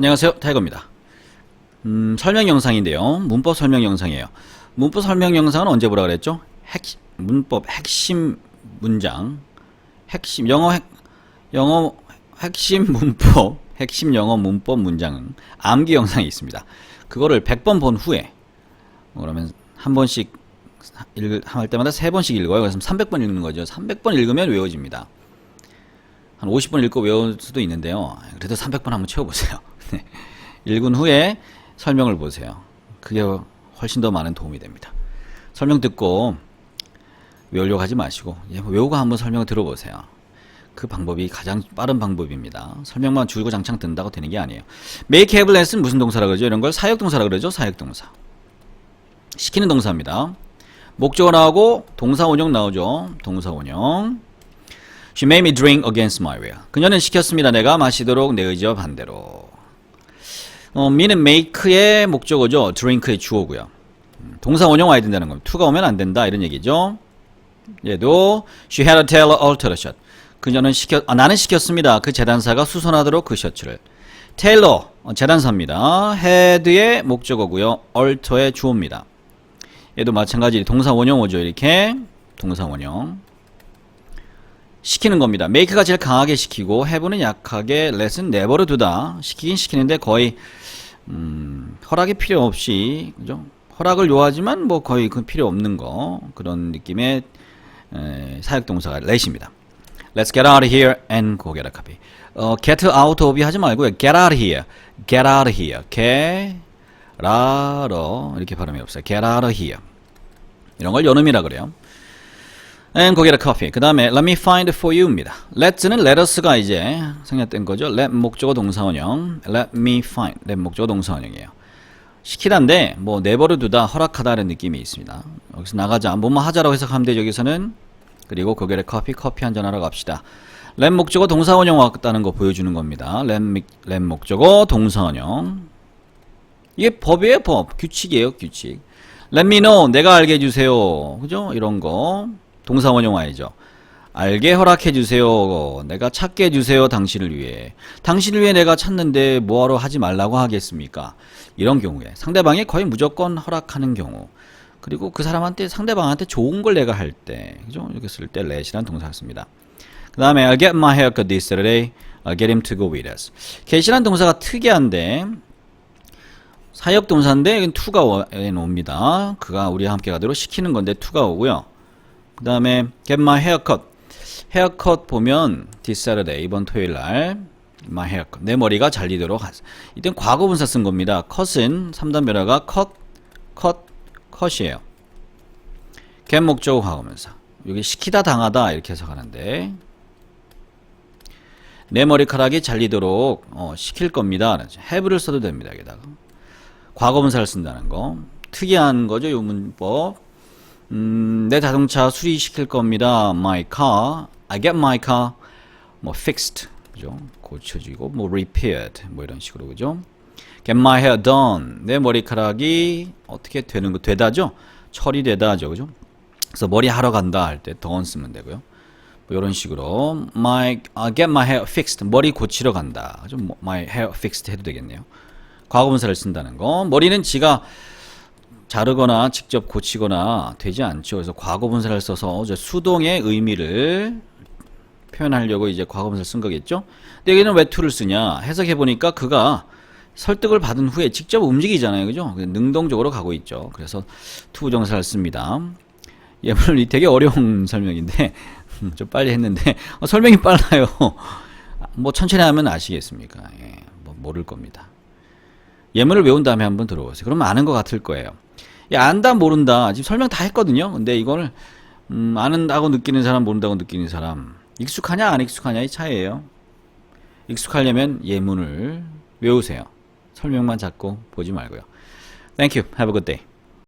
안녕하세요. 타이거입니다. 음, 설명 영상인데요. 문법 설명 영상이에요. 문법 설명 영상은 언제 보라 그랬죠? 핵, 문법 핵심 문장, 핵심, 영어 핵, 영어 핵심 문법, 핵심 영어 문법 문장, 암기 영상이 있습니다. 그거를 100번 본 후에, 그러면 한 번씩 읽, 할 때마다 세 번씩 읽어요. 그래서 300번 읽는 거죠. 300번 읽으면 외워집니다. 한 50번 읽고 외울 수도 있는데요. 그래도 300번 한번 채워보세요. 네. 읽은 후에 설명을 보세요. 그게 훨씬 더 많은 도움이 됩니다. 설명 듣고 외우려고 하지 마시고 예, 외우고 한번 설명 들어보세요. 그 방법이 가장 빠른 방법입니다. 설명만 줄고 장창 든다고 되는 게 아니에요. make have less는 무슨 동사라 그러죠? 이런 걸 사역 동사라 그러죠? 사역 동사. 시키는 동사입니다. 목적어 나오고 동사 원형 나오죠. 동사 원형. She made me drink against my will. 그녀는 시켰습니다. 내가 마시도록 내 의지와 반대로. 어, me는 make의 목적어죠. drink의 주어고요. 음, 동사 원형 와야 된다는 겁니다. to가 오면 안 된다 이런 얘기죠. 얘도 she had a tailor alter the shirt. 그녀는 시켰 아, 나는 시켰습니다. 그 재단사가 수선하도록 그 셔츠를. 테일러 어, 재단사입니다. had의 목적어고요. alter의 주어입니다. 얘도 마찬가지 동사 원형 오죠. 이렇게 동사 원형. 시키는 겁니다. make가 제일 강하게 시키고 have는 약하게 let은 never를 두다. 시키긴 시키는데 거의 음, 허락이 필요 없이 그죠? 허락을 요하지만 뭐 거의 그 필요 없는 거 그런 느낌의 에, 사역 동사가 let입니다. Let's get out of here and go get a coffee. 어, get out of 하지 말고요. get out of here. get out of here. get out of 이렇게 발음이 없어요. get out of here. 이런 걸 연음이라 그래요. And go get a coffee. 그 다음에 let me find for you입니다. let's는 let us가 이제 생략된 거죠. let 목적어 동사원형. let me find. let 목적어 동사원형이에요. 시키다인데 뭐 never를 두다 허락하다는 느낌이 있습니다. 여기서 나가자. 뭐뭐 하자라고 해석하면 되죠. 여기서는 그리고 go get a coffee. 커피 한 잔 하러 갑시다. let 목적어 동사원형 왔다는 거 보여주는 겁니다. let, 미- let 목적어 동사원형. 이게 법이에요, 법. 규칙이에요, 규칙. Let me know. 내가 알게 해주세요. 그죠? 이런 거. 동사원형 와야죠. 알게 허락해 주세요. 내가 찾게 해 주세요. 당신을 위해. 당신을 위해 내가 찾는데 뭐하러 하지 말라고 하겠습니까? 이런 경우에 상대방이 거의 무조건 허락하는 경우. 그리고 그 사람한테 상대방한테 좋은 걸 내가 할 때, 그죠? 이렇게 쓸 때 let이라는 동사를 씁니다. 그 다음에 I'll get my haircut this Saturday. I'll get him to go with us. get이라는 동사가 특이한데 사역 동사인데 to가 옵니다. 그가 우리와 함께 가도록 시키는 건데 to가 오고요. 그 다음에 get my haircut. 헤어컷 보면 this Saturday 이번 토요일 날 my haircut 내 머리가 잘리도록 하 이땐 과거 분사 쓴 겁니다. 컷은 3단 변화가 컷, 컷, 컷이에요. get 목적어 과거분사. 여기 시키다 당하다 이렇게 해석하는데 내 머리카락이 잘리도록 어, 시킬 겁니다. have를 써도 됩니다. 여기다가 과거분사를 쓴다는 거 특이한 거죠. 요 문법. 음, 내 자동차 수리시킬 겁니다. My car, I get my car, 뭐 fixed, 그죠? 고쳐지고 뭐 repaired, 뭐 이런 식으로 그죠? Get my hair done, 내 머리카락이 어떻게 되는 거 되다죠? 처리되다죠, 그죠? 그래서 머리 하러 간다 할 때 done 쓰면 되고요. 뭐 이런 식으로 my, I get my hair fixed, 머리 고치러 간다, 그죠? 뭐 My hair fixed 해도 되겠네요. 과거분사를 쓴다는 거. 머리는 지가 자르거나 직접 고치거나 되지 않죠. 그래서 과거분사를 써서 수동의 의미를 표현하려고 이제 과거분사를 쓴 거겠죠. 근데 여기는 왜 to를 쓰냐? 해석해 보니까 그가 설득을 받은 후에 직접 움직이잖아요. 그죠? 능동적으로 가고 있죠. 그래서 to 부정사를 씁니다. 예, 물론 이 되게 어려운 설명인데 좀 빨리 했는데 어, 설명이 빨라요. 뭐 천천히 하면 아시겠습니까? 예, 뭐 모를 겁니다. 예문을 외운 다음에 한번 들어보세요. 그러면 아는 것 같을 거예요. 야, 안다, 모른다. 지금 설명 다 했거든요. 근데 이걸, 음, 아는다고 느끼는 사람, 모른다고 느끼는 사람. 익숙하냐, 안 익숙하냐의 차이예요. 익숙하려면 예문을 외우세요. 설명만 잡고 보지 말고요. Thank you. Have a good day.